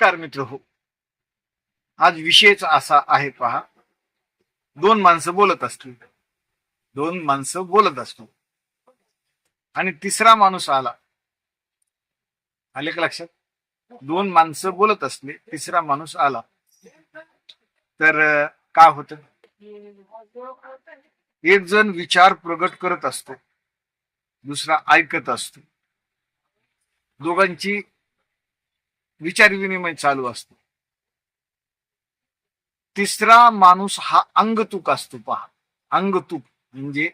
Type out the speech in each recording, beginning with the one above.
नमस्कार मित्र हो. आज विषयच असा आहे पहा. दोन माणसं बोलत असतील. दोन माणसं बोलत असतो आणि तिसरा माणूस आला. आले का लक्षात? दोन माणसं बोलत असले तिसरा माणूस आला. तर काय होत? एक जण विचार प्रगट करत असतो. दुसरा ऐकत असतो. दोघांची विचार विनिमय चालू असतो. तिसरा माणूस हा अंगतुक असतो पहा. अंगतुक म्हणजे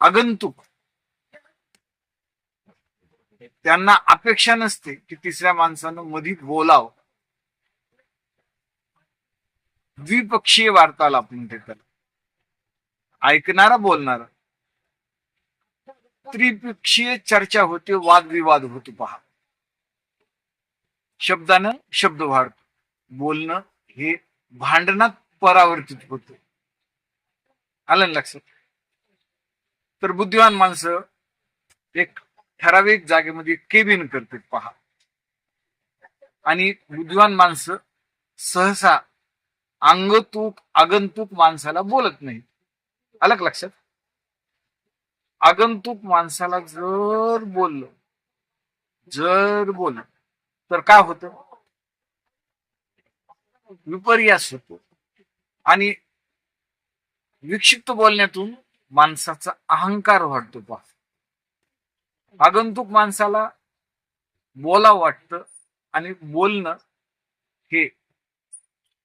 अगंतुक. त्यांना अपेक्षा नसते की तिसऱ्या माणसानं मधी बोलावं. द्विपक्षीय वार्तालाप म्हणते त्याला. ऐकणारा बोलणारा. त्रिपक्षीय चर्चा होते वादविवाद होतो पहा. शब्दानं शब्द वाढतो. बोलणं हे भांडणात परावर्तित होत. आलं ना लक्षात? तर बुद्धिवान माणसं एक ठराविक जागेमध्ये केबिन करते पहा. आणि बुद्धिवान माणसं सहसा अंगतूक आगंतुक माणसाला बोलत नाही आलं का लक्षात? आगंतुक माणसाला जर बोललं जर बोललं तर काय होत? विपर्यास होतो. आणि विक्षिप्त बोलण्यातून माणसाचा अहंकार वाढतो पा आगंतुक माणसाला बोला वाटतं आणि बोलणं हे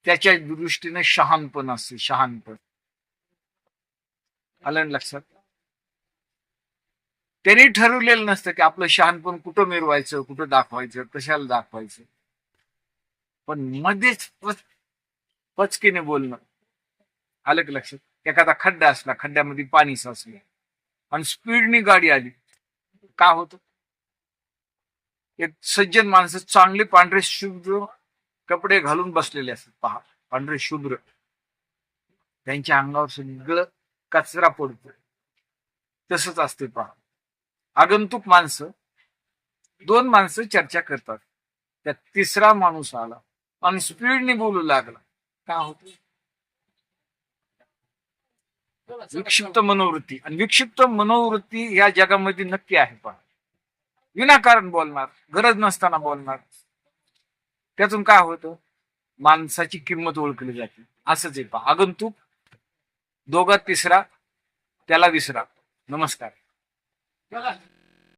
त्याच्या दृष्टीने शहाणपण असते शहाणपण. आलं लक्षात? त्यांनी ठरवलेलं नसतं की आपलं शहाणपण कुठं मिरवायचं कुठं दाखवायचं कशाला दाखवायचं. पण मध्येच पच- पचकीने बोलणं. आलं की लक्षात? एखादा खड्डा असला खड्ड्यामध्ये पाणी साचलं. आणि स्पीडनी गाडी आली. का होत? एक सज्जन माणसं चांगले पांढरे शुभ्र कपडे घालून बसलेले असतात. पहा पांढरे शुभ्र. त्यांच्या अंगावर सगळं कचरा पडतो तसंच असते पहा. आगंतुक माणसं दोन माणसं चर्चा करतात. त्यात तिसरा माणूस आला. आणि स्पीडने बोलू लागला. का होत? विक्षिप्त मनोवृत्ती. आणि विक्षिप्त मनोवृत्ती या जगामध्ये नक्की आहे पहा. विनाकारण बोलणार गरज नसताना बोलणार. त्यातून काय होतं? माणसाची किंमत ओळखली जाते. असंच आहे पहा. आगंतुक दोघा तिसरा त्याला विसरा. नमस्कार. 让开